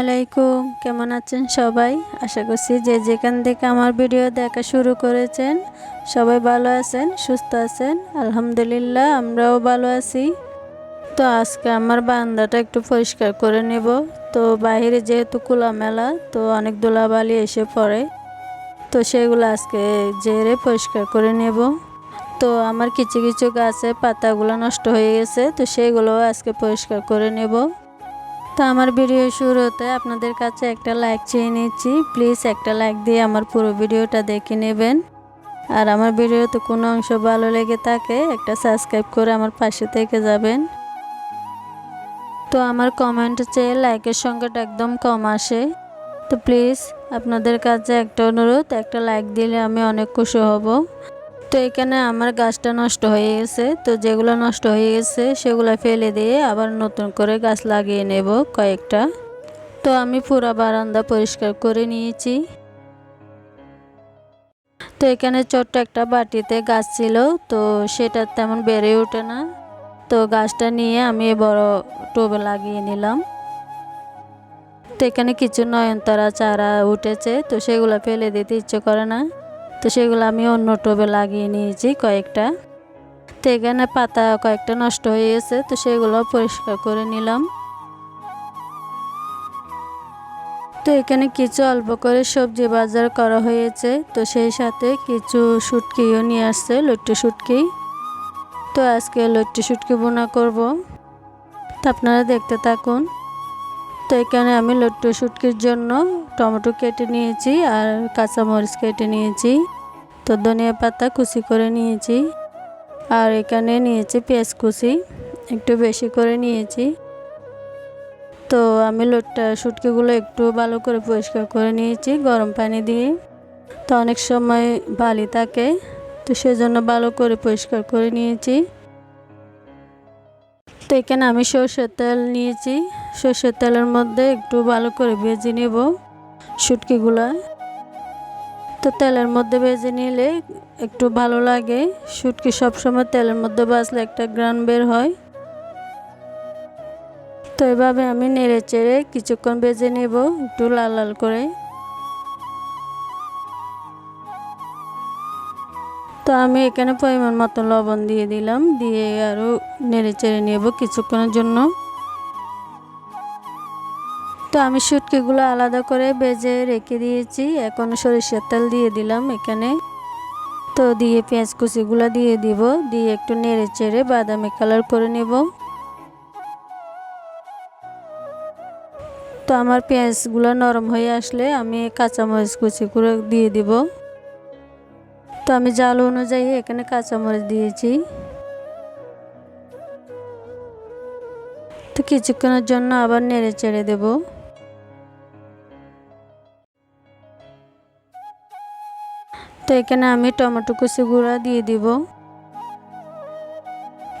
আলাইকুম। কেমন আছেন সবাই? আশা করছি যে যেখান থেকে আমার ভিডিও দেখা শুরু করেছেন, সবাই ভালো আছেন, সুস্থ আছেন। আলহামদুলিল্লাহ, আমরাও ভালো আছি। তো আজকে আমার বারান্দাটা একটু পরিষ্কার করে নেব। তো বাইরে যেহেতু খোলামেলা, তো অনেক ধুলাবালি এসে পড়ে। তো সেগুলো আজকে জেরে পরিষ্কার করে নেব। তো আমার কিছু কিছু গাছে পাতাগুলো নষ্ট হয়ে গেছে, তো সেগুলো আজকে পরিষ্কার করে নেব। তো আমার ভিডিও শুরুতে আপনাদের কাছে একটা লাইক চেয়ে নিচ্ছি। প্লিজ একটা লাইক দিয়ে আমার পুরো ভিডিওটা দেখে নেবেন। আর আমার ভিডিওতে কোনো অংশ ভালো লেগে থাকে, একটা সাবস্ক্রাইব করে আমার পাশে থেকে যাবেন। তো আমার কমেন্ট চেয়ে লাইকের সংখ্যাটা একদম কম আসে। তো প্লিজ আপনাদের কাছে একটা অনুরোধ, একটা লাইক দিলে আমি অনেক খুশি হব। তো এখানে আমার গাছটা নষ্ট হয়ে গেছে। তো যেগুলো নষ্ট হয়ে গেছে, সেগুলো ফেলে দিয়ে আবার নতুন করে গাছ লাগিয়ে নেব কয়েকটা। তো আমি পুরো বারান্দা পরিষ্কার করে নিয়েছি। তো এখানে ছোট্ট একটা বাটিতে গাছ ছিল, তো সেটা তেমন বেড়ে ওঠে না। তো গাছটা নিয়ে আমি বড় টোবে লাগিয়ে নিলাম। তো এখানে কিছু নয়নতারা চারা উঠেছে, তো সেগুলো ফেলে দিতে ইচ্ছে করে না। তো সেগুলো আমি অন্য টোবে লাগিয়ে নিয়েছি কয়েকটা। তো এখানে পাতা কয়েকটা নষ্ট হয়ে গেছে, তো সেগুলো পরিষ্কার করে নিলাম। তো এখানে কিছু অল্প করে সবজি বাজার করা হয়েছে, তো সেই সাথে কিছু শুটকিও নিয়ে আসছে, লট্টু শুটকি। তো আজকে লট্টু শুটকি বোনা করব। তো আপনারা দেখতে থাকুন। তো এখানে আমি লট্টু শুটকির জন্য টমেটো কেটে নিয়েছি আর কাঁচামরিচ কেটে নিয়েছি। তো ধনিয়া পাতা কুচি করে নিয়েছি। আর এখানে নিয়েছি পেঁয়াজ কুচি, একটু বেশি করে নিয়েছি। তো আমি লোটটা শুটকিগুলো একটু ভালো করে পরিষ্কার করে নিয়েছি গরম পানি দিয়ে। তো অনেক সময় বালি থাকে, তো সেজন্য ভালো করে পরিষ্কার করে নিয়েছি। তো এখানে আমি সর্ষের তেল নিয়েছি। সর্ষের তেলের মধ্যে একটু ভালো করে ভেজে নেব। শুটকিগুলো তো তেলের মধ্যে ভেজে নিলে একটু ভালো লাগে। শুটকি সবসময় তেলের মধ্যে বাজলে একটা গ্রান বের হয়। তো এভাবে আমি নেড়ে চেড়ে কিছুক্ষণ ভেজে নেব একটু লাল লাল করে। তো আমি এখানে পরিমাণ মতো লবণ দিয়ে দিলাম, দিয়ে আরও নেড়ে চেড়ে নেব কিছুক্ষণের জন্য। তো আমি শুটকিগুলো আলাদা করে বেজে রেখে দিয়েছি। এখন সরিষার তেল দিয়ে দিলাম এখানে। তো দিয়ে পেঁয়াজ কুচিগুলো দিয়ে দিব। দিয়ে একটু নেড়ে চেড়ে বাদামি কালার করে নেব। তো আমার পেঁয়াজগুলো নরম হয়ে আসলে আমি কাঁচামরিচ কুচি করে দিয়ে দিব। তো আমি জাল অনুযায়ী এখানে কাঁচামরিচ দিয়েছি। তো কিছুক্ষণের জন্য আবার নেড়ে চেড়ে দেবো। তো এখানে আমি টমেটো কুচি গুঁড়া দিয়ে দিব।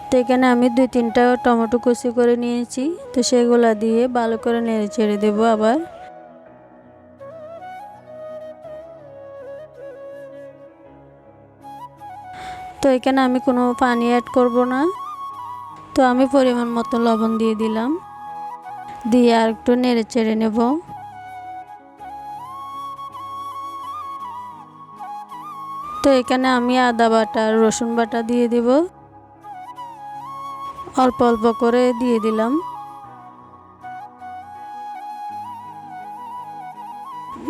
তো এখানে আমি দুই তিনটা টমেটো কুচি করে নিয়েছি। তো সেগুলা দিয়ে ভালো করে নেড়ে ছেড়ে দেবো আবার। তো এখানে আমি কোনো পানি অ্যাড করব না। তো আমি পরিমাণ মতো লবণ দিয়ে দিলাম। দিয়ে আর একটু নেড়ে চেড়ে নেব। তো এখানে আমি আদা বাটা রসুন বাটা দিয়ে দিব। অল্প অল্প করে দিয়ে দিলাম।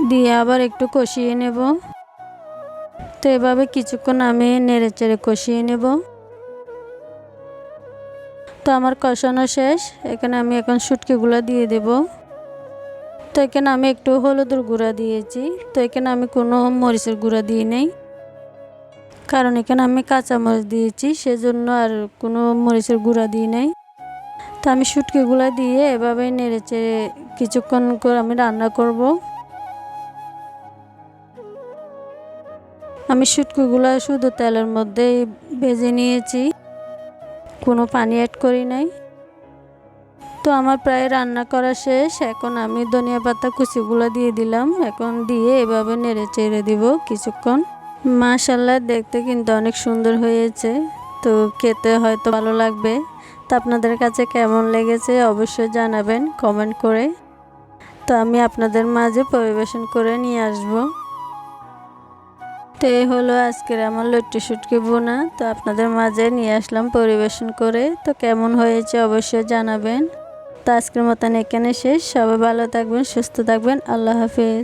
দিয়ে আবার একটু কষিয়ে নেব। তো এভাবে কিছুক্ষণ আমি নেড়ে চেড়ে কষিয়ে নেব। তো আমার কষানো শেষ। এখানে আমি এখন শুটকিগুলো দিয়ে দেব। তো এখানে আমি একটু হলুদের গুঁড়া দিয়েছি। তো এখানে আমি কোনো মরিচের গুঁড়া দিয়ে নেই। কারণ এখানে আমি কাঁচামরিচ দিয়েছি, সেজন্য আর কোনো মরিচের গুঁড়া দিই নাই। তো আমি শুটকিগুলো দিয়ে এভাবে নেড়ে চেড়ে কিছুক্ষণ করে আমি রান্না করব। আমি শুটকিগুলো শুধু তেলের মধ্যেই ভেজে নিয়েছি, কোনো পানি অ্যাড করি নাই। তো আমার প্রায় রান্না করা শেষ, এখন আমি ধনিয়া পাতা কুচিগুলো দিয়ে দিলাম, এখন দিয়ে এভাবে নেড়ে চেড়ে দিব কিছুক্ষণ। মাশাল্লাহ দেখতে কিন্তু অনেক সুন্দর হয়েছে। তো খেতে হয়তো ভালো লাগবে। তো আপনাদের কাছে কেমন লেগেছে অবশ্যই জানাবেন কমেন্ট করে। তো আমি আপনাদের মাঝে পরিবেশন করে নিয়ে আসব। তো এই হলো আজকের আমার লট্টি শুটকি বোনা তো আপনাদের মাঝে নিয়ে আসলাম পরিবেশন করে। তো কেমন হয়েছে অবশ্যই জানাবেন। তো আজকের মতন এখানে শেষ। সবাই ভালো থাকবেন, সুস্থ থাকবেন। আল্লাহ হাফিজ।